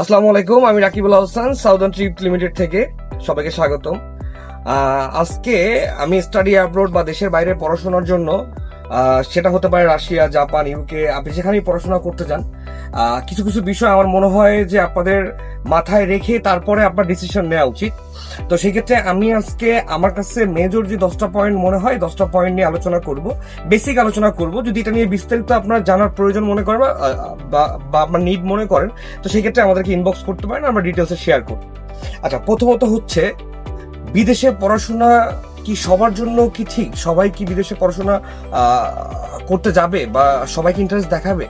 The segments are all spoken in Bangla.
আসসালামু আলাইকুম, আমি Rakibul Hossain southern trip limited থেকে সবাইকে স্বাগতম। আজকে আমি স্টাডি অ্যাব্রোড বা দেশের বাইরে পড়াশোনার জন্য সেটা হতে পারে রাশিয়া, জাপান ইউকে আপনি যেখানেই পড়াশোনা করতে যান কিছু কিছু বিষয় আমার মনে হয় যে আপনাদের মাথায় রেখে তারপরে আপনার ডিসিশন নেওয়া উচিত। তো সেই ক্ষেত্রে আমি আজকে আমার কাছে মেজর যে দশটা পয়েন্ট মনে হয়, দশটা পয়েন্ট নিয়ে আলোচনা করব বেসিক আলোচনা করব। যদি এটা নিয়ে বিস্তারিত আপনার জানার প্রয়োজন মনে করেন বা- আপনার নিড মনে করেন, তো সেই ক্ষেত্রে আমাদেরকে ইনবক্স করতে পারেন, আমরা ডিটেলসে শেয়ার করব। আচ্ছা প্রথমত হচ্ছে, বিদেশে পড়াশোনা কি সবার জন্য কি ঠিক? সবাই কি বিদেশে পড়াশোনা করতে যাবে বা সবাইকে ইন্টারেস্ট দেখাবে?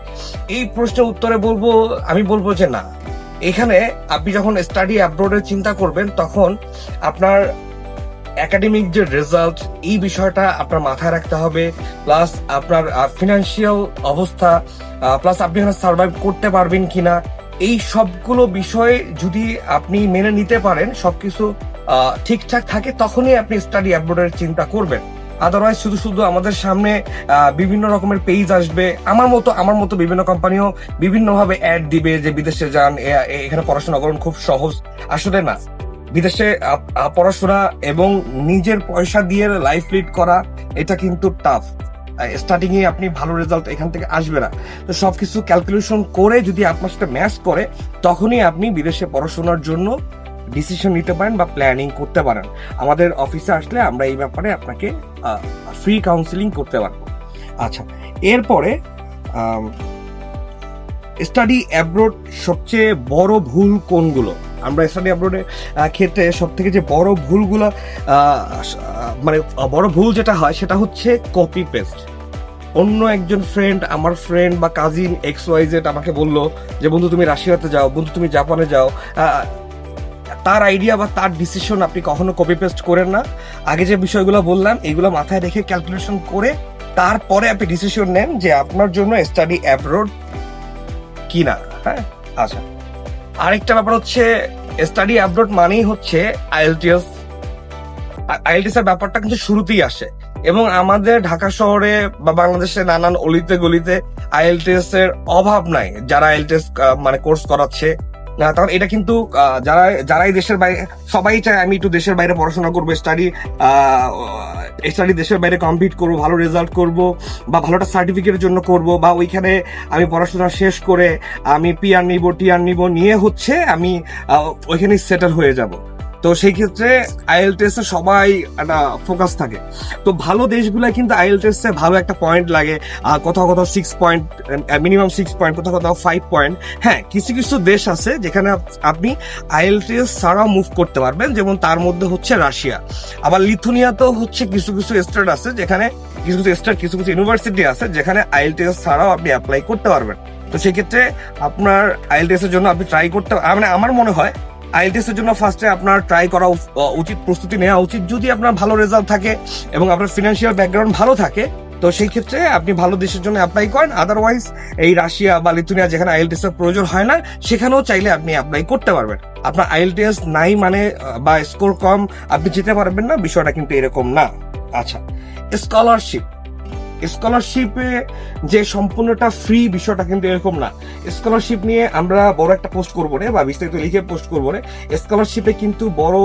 এই প্রশ্নের উত্তরে বলব, আমি বলব যে না। এখানে আপনি যখন স্টাডি অ্যাব্রোডের চিন্তা করবেন, তখন আপনার একাডেমিক যে রেজাল্ট এই বিষয়টা আপনার মাথায় রাখতে হবে। প্লাস আপনার ফিনান্সিয়াল অবস্থা প্লাস আপনি এখানে সার্ভাইভ করতে পারবেন কিনা। এই সবগুলো বিষয় যদি আপনি মেনে নিতে পারেন, সবকিছু ঠিকঠাক থাকে তখনই আপনি স্টাডি অ্যাব্রোডের চিন্তা করবেন। আদারওয়াইজ শুধু শুধু আমাদের সামনে বিভিন্ন রকমের পেজ আসবে। আমার মতো আমার মতো বিভিন্ন কোম্পানিও বিভিন্নভাবে অ্যাড দিবে যে বিদেশে যান এখানে পড়াশোনা করুন, খুব সহজ। আসলে না। বিদেশে পড়াশোনা এবং নিজের পয়সা দিয়ে লাইফ লিড করা, এটা কিন্তু টাফ স্টার্টিং এ আপনি ভালো রেজাল্ট এখান থেকে আসবে না। তো সবকিছু ক্যালকুলেশন করে যদি আপনার সাথে ম্যাচ করে, তখনই আপনি বিদেশে পড়াশোনার জন্য ডিসিশন নিতে পারেন বা প্ল্যানিং করতে পারেন। আমাদের অফিসে আসলে আমরা এই ব্যাপারে আপনাকে ফ্রি কাউন্সিলিং করতে পারব। আচ্ছা এরপরে স্টাডি অ্যাব্রোড সবচেয়ে বড় ভুল কোনগুলো? আমরা স্টাডি অ্যাব্রোডের ক্ষেত্রে সব থেকে যে বড় ভুলগুলো মানে বড় ভুল যেটা হয় সেটা হচ্ছে কপি পেস্ট অন্য একজন ফ্রেন্ড আমার ফ্রেন্ড বা কাজিন এক্স ওয়াই জেড আমাকে বলল যে, বন্ধু, তুমি রাশিয়াতে যাও, বন্ধু, তুমি জাপানে যাও। তার আইডিয়া বা তার ডিসিশন আপনি কখনো কপি পেস্ট করেন না। আগে যে বিষয়গুলো বললাম, এগুলো মাথায় রেখে ক্যালকুলেশন করে তারপরে আপনি ডিসিশন নেন যে আপনার জন্য স্টাডি অ্যাব্রোড কি না হ্যাঁ? আচ্ছা। আরেকটা ব্যাপার হচ্ছে স্টাডি অ্যাব্রোড মানেই হচ্ছে আইএলটিএস আইএলটিএস এর ব্যাপারটা কিন্তু শুরুতেই আসে। এবং আমাদের ঢাকা শহরে বা বাংলাদেশে নানান অলিতে গলিতে আইএলটিএস এর অভাব নাই, যারা আইএলটিএস মানে কোর্স করাচ্ছে। তখন এটা কিন্তু যারা, যারাই দেশের বাইরে, সবাই চায় আমি একটু দেশের বাইরে পড়াশোনা করব স্টাডি স্টাডি দেশের বাইরে কমপ্লিট করব, ভালো রেজাল্ট করব, বা ভালোটা সার্টিফিকেটের জন্য করব, বা ওইখানে আমি পড়াশোনা শেষ করে আমি পিআর নিব টিআর নিব, নিয়ে হচ্ছে আমি ওইখানে সেটেল হয়ে যাব। তো সেই ক্ষেত্রে আইএল এ সবাই একটা ফোকাস থাকে। তো ভালো দেশগুলো কিন্তু আইএলটিএস এ ভালো একটা পয়েন্ট লাগে। আহ, কোথাও কোথাও six point minimum six point কোথাও কোথাও ফাইভ পয়েন্ট হ্যাঁ কিছু কিছু দেশ আছে যেখানে আপ- আপনি আইএলটিএস ছাড়াও মুভ করতে পারবেন। যেমন তার মধ্যে হচ্ছে রাশিয়া। আবার লিথুনিয়াতেও হচ্ছে কিছু কিছু স্টেট আছে যেখানে কিছু কিছু স্টেট কিছু কিছু ইউনিভার্সিটি আছে যেখানে আইএল টেস্ট ছাড়াও আপনি অ্যাপ্লাই করতে পারবেন। তো সেক্ষেত্রে আপনার আইএল টেস্টের জন্য আপনি ট্রাই করতে মানে আমার মনে হয় আইএলটিএস এর জন্য ফার্স্টে আপনার ট্রাই করা উচিত, প্রস্তুতি নেওয়া উচিত। যদি আপনার ভালো রেজাল্ট থাকে এবং আপনার ফিনান্সিয়াল ব্যাকগ্রাউন্ড ভালো থাকে, তো সেই ক্ষেত্রে আপনি ভালো দেশের জন্য অ্যাপ্লাই করেন। আদারওয়াইজ এই রাশিয়া বা লিথুনিয়া যেখানে আইএলটিএস এর প্রয়োজন হয় না, সেখানেও চাইলে আপনি অ্যাপ্লাই করতে পারবেন। আপনার আইএলটিএস নাই মানে বা স্কোর কম, আপনি যেতে পারবেন না, বিষয়টা কিন্তু এরকম না। আচ্ছা স্কলারশিপ স্কলারশিপে যে সম্পূর্ণটা ফ্রি বিষয়টা কিন্তু এরকম না। স্কলারশিপ নিয়ে আমরা বড় একটা পোস্ট করব রে বা বিস্তারিত লিখে পোস্ট করব রে। স্কলারশিপে কিন্তু বড়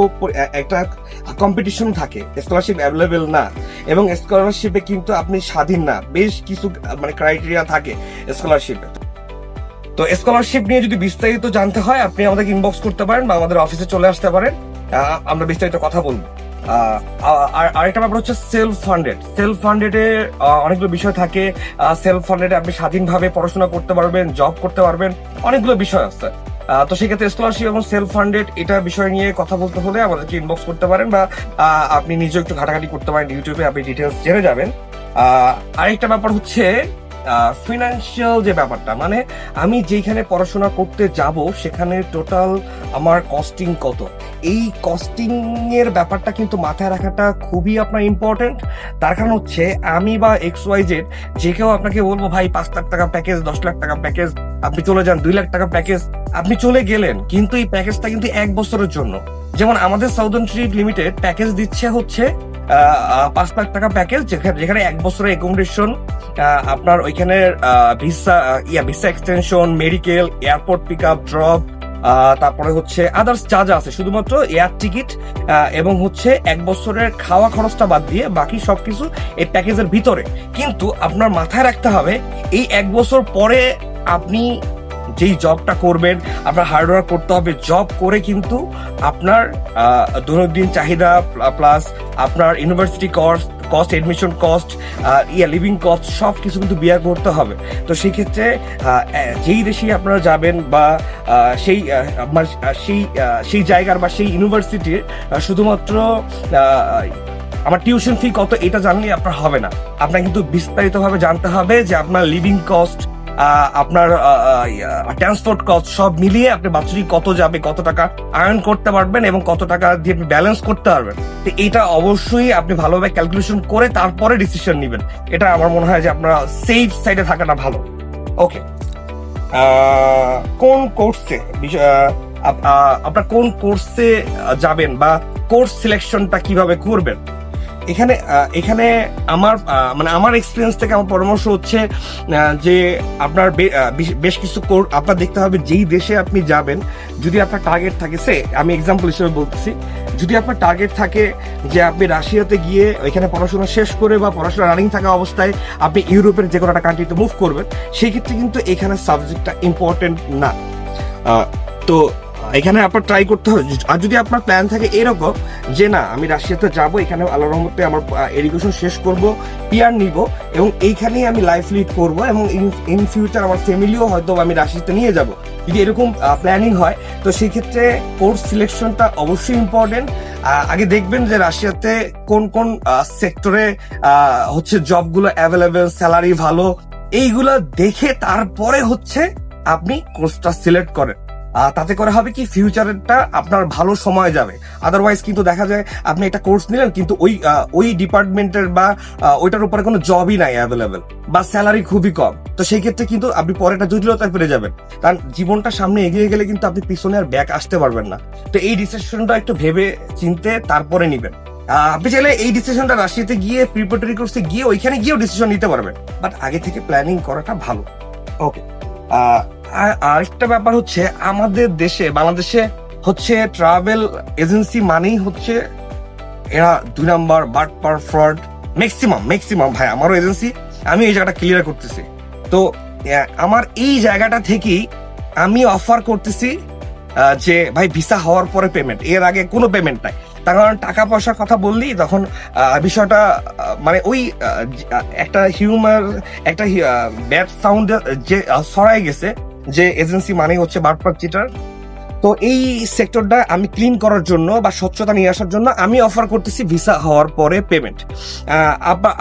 একটা কম্পিটিশন থাকে। স্কলারশিপ অ্যাভেলেবেল না। এবং স্কলারশিপে কিন্তু আপনি স্বাধীন না। বেশ কিছু মানে ক্রাইটেরিয়া থাকে স্কলারশিপে তো স্কলারশিপ নিয়ে যদি বিস্তারিত জানতে হয়, আপনি আমাদেরকে ইনবক্স করতে পারেন বা আমাদের অফিসে চলে আসতে পারেন। আমরা বিস্তারিত কথা বলব। আর, আরেকটা ব্যাপার হচ্ছে সেলফ ফান্ডেড সেলফ ফান্ডেডে অনেকগুলো বিষয় থাকে। সেলফ ফান্ডেডে আপনি স্বাধীনভাবে পড়াশোনা করতে পারবেন জব করতে পারবেন, অনেকগুলো বিষয় আছে। তো সেক্ষেত্রে স্কলারশিপ এবং সেলফ ফান্ডেড এটা বিষয় নিয়ে কথা বলতে হলে আমাদেরকে ইনবক্স করতে পারেন বা আপনি নিজে একটু ঘাটাঘাটি করতে পারেন, ইউটিউবে আপনি ডিটেলস জেনে যাবেন। আরেকটা ব্যাপার হচ্ছে ফিনান্সিয়াল যে ব্যাপারটা মানে আমি যেখানে পড়াশোনা করতে যাব, সেখানে টোটাল আমার কস্টিং কত? এই কস্টিং এর ব্যাপারটা কিন্তু মাথায় রাখাটা খুবই আপনার ইম্পর্টেন্ট তার কারণ হচ্ছে, আমি বা এক্স ওয়াই জেড যে কেউ আপনাকে বলব, ভাই, পাঁচ লাখ টাকা প্যাকেজ দশ লাখ টাকা প্যাকেজ আপনি চলে যান, দুই লাখ টাকা প্যাকেজ আপনি চলে গেলেন, কিন্তু এই প্যাকেজটা কিন্তু এক বছরের জন্য। যেমন আমাদের সাউদার্ন ট্রিপ লিমিটেড প্যাকেজ দিচ্ছে হচ্ছে পাঁচ লাখ টাকা প্যাকেজ যেখানে যেখানে এক বছরের অ্যাকোমোডেশন আপনার ওইখানে ভিসা ইয়া visa extension medical airport pick up drop তারপরে হচ্ছে আদার্স যা যা আছে। শুধুমাত্র এয়ার টিকিট এবং হচ্ছে এক বছরের খাওয়া খরচটা বাদ দিয়ে বাকি সবকিছু এই প্যাকেজের ভিতরে। কিন্তু আপনার মাথায় রাখতে হবে, এই এক বছর পরে আপনি যেই জবটা করবেন আপনার হার্ডওয়ার্ক করতে হবে। জব করে কিন্তু আপনার দৈনন্দিন চাহিদা প্লাস আপনার university cost cost admission cost ইয়া লিভিং কস্ট সব কিছু কিন্তু বিয়ার করতে হবে। তো সেই ক্ষেত্রে আহ, আহ, যেই দেশে আপনারা যাবেন বা সেই আপনার সেই সেই জায়গার বা সেই ইউনিভার্সিটির শুধুমাত্র আমার টিউশন ফি কত এটা জানলে আপনার হবে না। আপনার কিন্তু বিস্তারিতভাবে জানতে হবে যে আপনার লিভিং কস্ট আপনার ট্রান্সপোর্ট কস্ট সব মিলিয়ে আপনি বাৎসরিক কত যাবে, কত টাকা আর্ন করতে পারবেন এবং কত টাকা দিয়ে আপনি ব্যালেন্স করতে পারবেন। তো এটা অবশ্যই আপনি ভালোভাবে ক্যালকুলেশন করে তারপরে ডিসিশন নেবেন। এটা আমার মনে হয় যে আপনার সেফ সাইডে থাকাটা ভালো। ওকে কোন কোর্সে আপনার কোন কোর্সে যাবেন বা কোর্স সিলেকশনটা কীভাবে করবেন? এখানে এখানে আমার মানে আমার এক্সপিরিয়েন্স থেকে আমার পরামর্শ হচ্ছে যে আপনার বেশ- কিছু কোর্স আপনার দেখতে হবে যেই দেশে আপনি যাবেন, যদি আপনার টার্গেট থাকে, সে, আমি এক্সাম্পল হিসেবে বলতেছি, যদি আপনার টার্গেট থাকে যে আপনি রাশিয়াতে গিয়ে এখানে পড়াশোনা শেষ করে বা পড়াশোনা রানিং থাকা অবস্থায় আপনি ইউরোপের যে কোনো একটা কান্ট্রিতে মুভ করবেন সেই ক্ষেত্রে কিন্তু এখানে সাবজেক্টটা ইম্পর্টেন্ট না। তো এখানে আপনার ট্রাই করতে হবে। আর যদি আপনার প্ল্যান থাকে এরকম যে না, আমি রাশিয়াতে যাব, এখানে আল্লাহ রহমতে আমার এডুকেশন শেষ করব পিয়ার নিব, এবং এইখানেই আমি লাইফ লিড করব, এবং ইন ফিউচার আমার ফ্যামিলিও হয়তো আমি রাশিয়াতে নিয়ে যাব। যদি এরকম প্ল্যানিং হয়, তো সেই ক্ষেত্রে কোর্স সিলেকশনটা অবশ্যই ইম্পর্টেন্ট আগে দেখবেন যে রাশিয়াতে কোন কোন সেক্টরে হচ্ছে জবগুলো অ্যাভেলেবেল স্যালারি ভালো, এইগুলো দেখে তারপরে হচ্ছে আপনি কোর্সটা সিলেক্ট করেন। তাতে করে হবে কি ফিউচারটা আপনার ভালো সময় যাবে। আদারওয়াইজ কিন্তু দেখা যায় আপনি একটা কোর্স নিলেন, কিন্তু ওই ওই ডিপার্টমেন্টের বা ওইটার উপরে কোনো জবই নাই অ্যাভেলেবেল বা স্যালারি খুবই কম। তো সেই ক্ষেত্রে কিন্তু আপনি পরে একটা জটিলতায় ফিরে যাবেন। কারণ জীবনটা সামনে এগিয়ে গেলে কিন্তু আপনি পিছনে আর ব্যাক আসতে পারবেন না। তো এই ডিসিশনটা একটু ভেবে চিনতে তারপরে নিবেন। আপনি চাইলে এই ডিসিশনটা রাশিয়াতে গিয়ে প্রিপারেটরি কোর্সে গিয়ে ওইখানে গিয়েও ডিসিশন নিতে পারবেন। বাট আগে থেকে প্ল্যানিং করাটা ভালো। ওকে আরেকটা ব্যাপার হচ্ছে, আমাদের দেশে, বাংলাদেশে হচ্ছে ট্রাভেল এজেন্সি মানেই হচ্ছে এরা দুই number but per fraud maximum maximum ভাই, আমারও এজেন্সি আমি এই জায়গাটা ক্লিয়ার করতেছি। তো আমার এই জায়গাটা থেকেই আমি অফার করতেছি যে ভাই ভিসা হওয়ার পরে পেমেন্ট এর আগে কোনো পেমেন্ট নাই। তার কারণ টাকা পয়সার কথা বললি তখন বিষয়টা মানে ওই একটা হিউমার একটা ব্যাড সাউন্ড যে ছড়াই গেছে। যে এজেন্সি মানেই হচ্ছে বাটপার চিটার তো এই সেক্টরটা আমি ক্লিন করার জন্য বা স্বচ্ছতা নিয়ে আসার জন্য আমি অফার করতেছি ভিসা হওয়ার পরে পেমেন্ট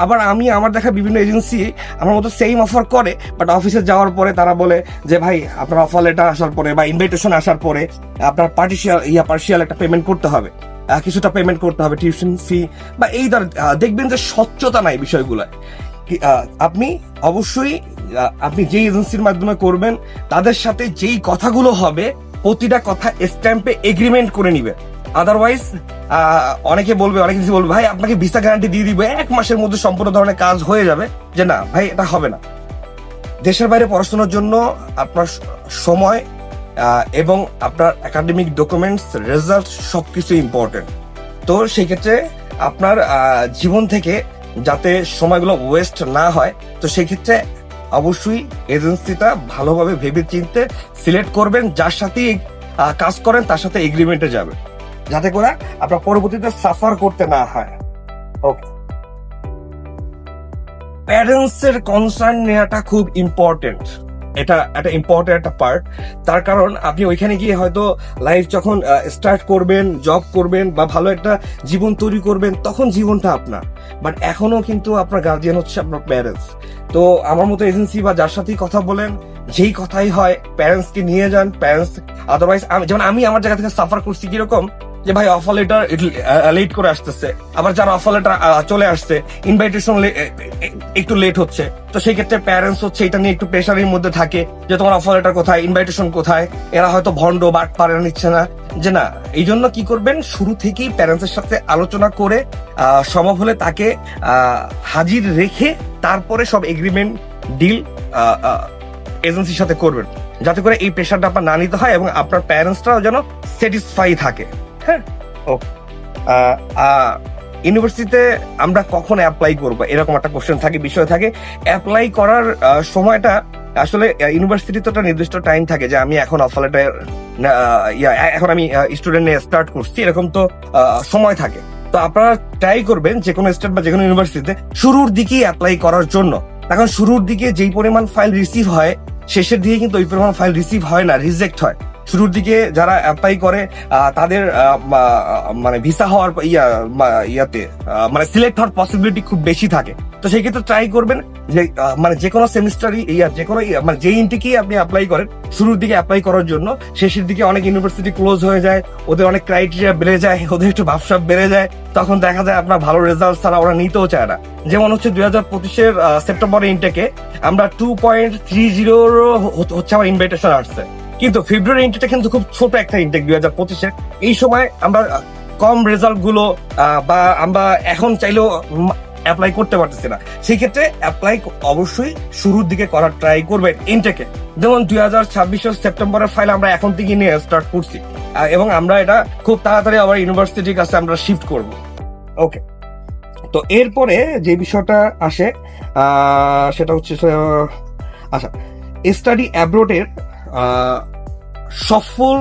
আবার আমি, আমার দেখা বিভিন্ন এজেন্সি আমার মতো সেম অফার করে বাট অফিসে যাওয়ার পরে তারা বলে যে, ভাই, আপনার অফার লেটার আসার পরে বা ইনভাইটেশন আসার পরে আপনার পার্টিশিয়াল ইয়া পার্সিয়াল একটা পেমেন্ট করতে হবে। কিছুটা পেমেন্ট করতে হবে টিউশন ফি বা এই ধর দেখবেন যে স্বচ্ছতা নাই বিষয়গুলো আপনি অবশ্যই আপনি যেই এজেন্সির মাধ্যমে করবেন, তাদের সাথে যেই কথাগুলো হবে, প্রতিটা কথা স্ট্যাম্পে এগ্রিমেন্ট করে নিবে। আদারওয়াইজ অনেকে বলবে, অনেক কিছু বলবে, ভাই, আপনাকে ভিসা গ্যারান্টি দিয়ে দিবে, এক মাসের মধ্যে সম্পূর্ণ ধরনের কাজ হয়ে যাবে। যে না, ভাই, এটা হবে না। দেশের বাইরে পড়াশোনার জন্য আপনার সময় এবং আপনার একাডেমিক ডকুমেন্টস রেজাল্ট সব সবকিছু ইম্পর্টেন্ট তো সেই ক্ষেত্রে আপনার জীবন থেকে যাতে সময়গুলো ওয়েস্ট না হয়, তো সেই ক্ষেত্রে অবশ্যই এজেন্সিটা ভালোভাবে ভেবে চিনতে সিলেক্ট করবেন, যার সাথে কাজ করেন, তার সাথে এগ্রিমেন্টে যাবে যাতে করে আপনার পরবর্তীতে সাফার করতে না হয়। ওকে প্যারেন্টস এর কনসার্ন নেওয়াটা খুব ইম্পর্টেন্ট এটা একটা ইম্পর্টেন্ট একটা পার্ট তার কারণ আপনি ওইখানে গিয়ে হয়তো লাইফ যখন স্টার্ট করবেন জব করবেন বা ভালো একটা জীবন তৈরি করবেন, তখন জীবনটা আপনার। বাট এখনও কিন্তু আপনার গার্জিয়ান হচ্ছে আপনার প্যারেন্টস তো আমার মতো এজেন্সি বা যার সাথেই কথা বলেন, যেই কথাই হয় প্যারেন্টসকে নিয়ে যান প্যারেন্টস আদারওয়াইজ যেমন আমি আমার জায়গা থেকে সাফার করছি কীরকম যে ভাই অফার লেটার লেট করে আসতেছে। আবার যারা অফার লেটার চলে আসছে ইনভাইটেশন একটু লেট হচ্ছে। তো সেই ক্ষেত্রে প্যারেন্টস হচ্ছে এটা নিয়ে একটু প্রেশারের মধ্যে থাকে যে তোমার অফার লেটার কোথায় ইনভাইটেশন কোথায়? এরা হয়তো ভন্ড বাট পারে নিচ্ছে না। যে না এই জন্য কি করবেন? শুরু থেকেই প্যারেন্টসের সাথে আলোচনা করে সম্ভব হলে তাকে হাজির রেখে তারপরে সব এগ্রিমেন্ট ডিল এজেন্সির সাথে করবেন। যাতে করে এই প্রেশারটা আপনার না নিতে হয় এবং আপনার প্যারেন্টসরাও যেন স্যাটিসফাই থাকে। হ্যাঁ। ও ইউনিভার্সিটিতে আমরা কখন অ্যাপ্লাই করব? এরকম একটা কোশ্চেন থাকে, বিষয় থাকে। অ্যাপ্লাই করার সময়টা আসলে ইউনিভার্সিটি তো একটা নির্দিষ্ট টাইম থাকে যে আমি এখন লেটার এখন আমি স্টুডেন্ট স্টার্ট করছি, এরকম তো সময় থাকে। তো আপনারা ট্রাই করবেন যে কোনো স্টেট বা যে কোনো ইউনিভার্সিটিতে শুরুর দিকেই অ্যাপ্লাই করার জন্য। এখন শুরুর দিকে যেই পরিমাণ ফাইল রিসিভ হয়, শেষের দিকে কিন্তু ওই পরিমাণ ফাইল রিসিভ হয় না রিজেক্ট হয়। শুরুর দিকে যারা অ্যাপ্লাই করে তাদের মানে ভিসা হওয়ার ইয়া ইয়াতে মানে সিলেক্ট হওয়ার পসিবিলিটি খুব বেশি থাকে। তো সেই ক্ষেত্রে ট্রাই করবেন যে মানে যে কোনো সেমিস্টারই ইয়া যে কোনো মানে যে ইনটেকেই আপনি অ্যাপ্লাই করেন, শুরুর দিকে অ্যাপ্লাই করার জন্য, শেষের দিকে অনেক ইউনিভার্সিটি ক্লোজ হয়ে যায়, ওদের অনেক ক্রাইটেরিয়া বেড়ে যায়, ওদের একটু ভাবসাব বেড়ে যায়, তখন দেখা যায় আপনার ভালো রেজাল্ট ছাড়া ওরা নিতেও চায় না। যেমন হচ্ছে দুই হাজার পঁচিশের সেপ্টেম্বর ইনটেকে আমরা টু পয়েন্ট থ্রি জিরোর হচ্ছে আমার ইনভাইটেশন আসছে। কিন্তু ফেব্রুয়ারি ইনটেকটা কিন্তু খুব ছোট একটা ইনটেক দুই হাজার পঁচিশে। এই সময় আমরা কম রেজাল্টগুলো বা আমরা এখন চাইলেও অ্যাপ্লাই করতে পারতেছি না। সেই ক্ষেত্রে অ্যাপ্লাই অবশ্যই শুরুর দিকে করার ট্রাই করবেন ইনটেকে যেমন দুই হাজার ছাব্বিশের সেপ্টেম্বরের ফাইল আমরা এখন থেকে নিয়ে স্টার্ট করছি। এবং আমরা এটা খুব তাড়াতাড়ি আবার ইউনিভার্সিটির কাছে আমরা শিফট করব। ওকে তো এরপরে যে বিষয়টা আসে সেটা হচ্ছে আচ্ছা স্টাডি অ্যাব্রোডের সফল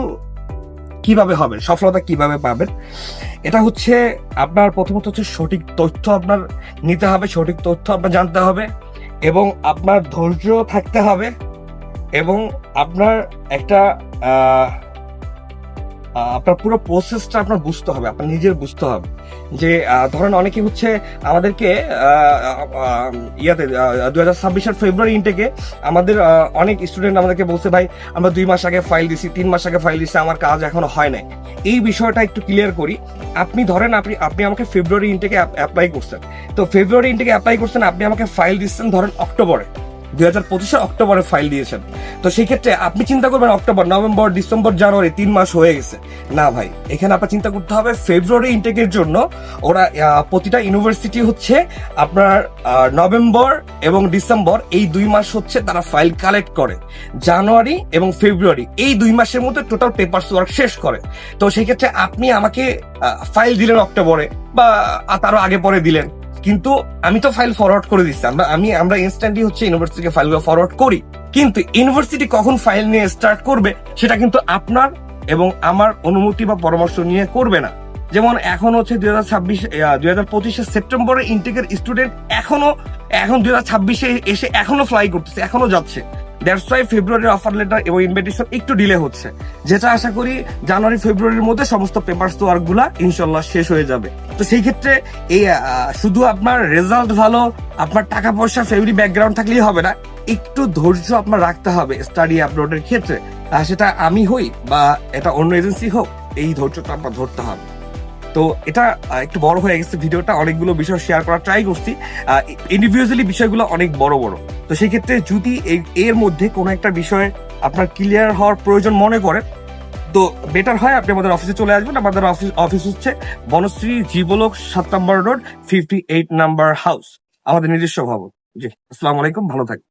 কীভাবে হবে সফলতা কীভাবে পাবেন? এটা হচ্ছে আপনার প্রথমত হচ্ছে সঠিক তথ্য আপনার নিতে হবে, সঠিক তথ্য আপনার জানতে হবে এবং আপনার ধৈর্য থাকতে হবে এবং আপনার একটা আপনার পুরো প্রসেসটা আপনার বুঝতে হবে, আপনার নিজের বুঝতে হবে। যে ধরেন অনেকে হচ্ছে আমাদেরকে ইয়াতে দুই হাজার ছাব্বিশের ফেব্রুয়ারি ইনটেকে আমাদের অনেক স্টুডেন্ট আমাদেরকে বলছে, ভাই, আমরা দুই মাস আগে ফাইল দিছি, তিন মাস আগে ফাইল দিছি, আমার কাজ এখনও হয় নাই। এই বিষয়টা একটু ক্লিয়ার করি। আপনি ধরেন, আপনি আপনি আমাকে ফেব্রুয়ারি ইনটেকে অ্যাপ্লাই করছেন। তো ফেব্রুয়ারি ইনটেকে অ্যাপ্লাই করছেন, আপনি আমাকে ফাইল দিচ্ছেন ধরেন অক্টোবরে দুই হাজার অক্টোবরে ফাইল দিয়েছেন। তো সেই ক্ষেত্রে আপনি চিন্তা করবেন, অক্টোবর, নভেম্বর, ডিসেম্বর, জানুয়ারি তিন মাস হয়ে গেছে। না ভাই, এখানে আপনার চিন্তা করতে হবে, ফেব্রুয়ারি ইনটেকের জন্য ওরা প্রতিটা ইউনিভার্সিটি হচ্ছে আপনার নভেম্বর এবং ডিসেম্বর, এই দুই মাস হচ্ছে তারা ফাইল কালেক্ট করে। জানুয়ারি এবং ফেব্রুয়ারি, এই দুই মাসের মধ্যে টোটাল পেপার ওয়ার্ক শেষ করে। তো সেই ক্ষেত্রে আপনি আমাকে ফাইল দিলেন অক্টোবরে বা তারও আগে পরে দিলেন। কিন্তু আমি তো ফাইল ফরওয়ার্ড করে দিচ্ছি আমরা, আমি, আমরা ইনস্ট্যান্টলি হচ্ছে ইউনিভার্সিটিকে ফাইলগুলো ফরওয়ার্ড করি। কিন্তু ইউনিভার্সিটি কখন ফাইল নিয়ে স্টার্ট করবে, সেটা কিন্তু আপনার এবং আমার অনুমতি বা পরামর্শ নিয়ে করবে না। যেমন এখন হচ্ছে দুই হাজার ছাব্বিশ দুই হাজার পঁচিশে সেপ্টেম্বরে ইন্টেকের স্টুডেন্ট এখনও, এখন দুই হাজার ছাব্বিশে এসে এখনও ফ্লাই করতেছে, এখনও যাচ্ছে। দ্যাটস ওয়াই ফেব্রুয়ারির অফার লেটার এবং ইনভিটেশন একটু ডিলে হচ্ছে। যেটা আশা করি জানুয়ারি ফেব্রুয়ারির মধ্যে সমস্ত পেপার ওয়ার্কগুলা ইনশাল্লাহ শেষ হয়ে যাবে। তো সেই ক্ষেত্রে এই শুধু আপনার রেজাল্ট ভালো, আপনার টাকা পয়সা ফ্যামিলি ব্যাকগ্রাউন্ড থাকলেই হবে না, একটু ধৈর্য আপনার রাখতে হবে স্টাডি আপলোডের ক্ষেত্রে। সেটা আমি হই বা এটা অন্য এজেন্সি হোক, এই ধৈর্যটা আপনার ধরতে হবে। তো এটা একটু বড় হয়ে গেছে ভিডিওটা, অনেকগুলো বিষয় শেয়ার করার ট্রাই করছি। ইন্ডিভিজুয়ালি বিষয়গুলো অনেক বড় বড়। তো সেই ক্ষেত্রে যদি এর মধ্যে কোনো একটা বিষয়ে আপনার ক্লিয়ার হওয়ার প্রয়োজন মনে করেন তো বেটার হয় আপনি আমাদের অফিসে চলে আসবেন। আমাদের অফিস অফিস হচ্ছে বনশ্রী জীবলোক সাত number road fifty eight number house আমাদের নিজস্ব ভবন। জি, আসসালামু আলাইকুম, ভালো থাকবেন।